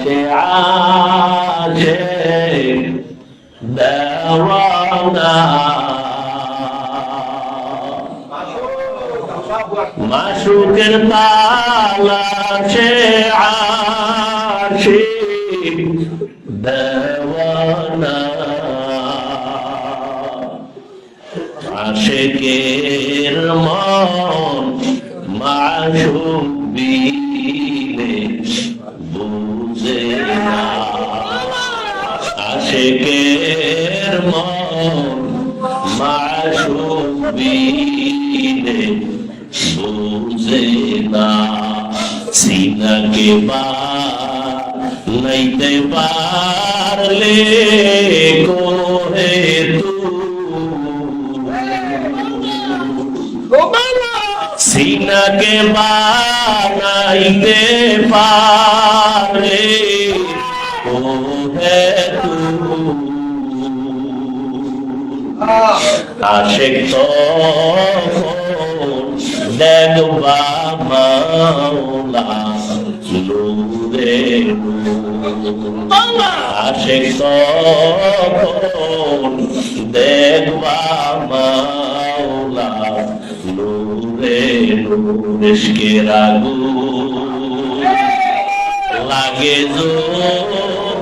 সে আছে দেওয়ানা। মাসুকের তালাশে আছে দেওয়ানা। আশেকের মন মাসুক দিলে বুঝে না আশেকের মন দিলে বুঝে না। সিনাকে নাইতে পারলে কোহে তু সিনাকে বানাইতে পারে আশেক দেখবা মাওলা নূরে আশেক দেখবা মাওলা নূরে নূরেশকে রাগু লাগে যদি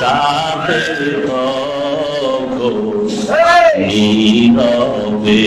কাদে নীরবে।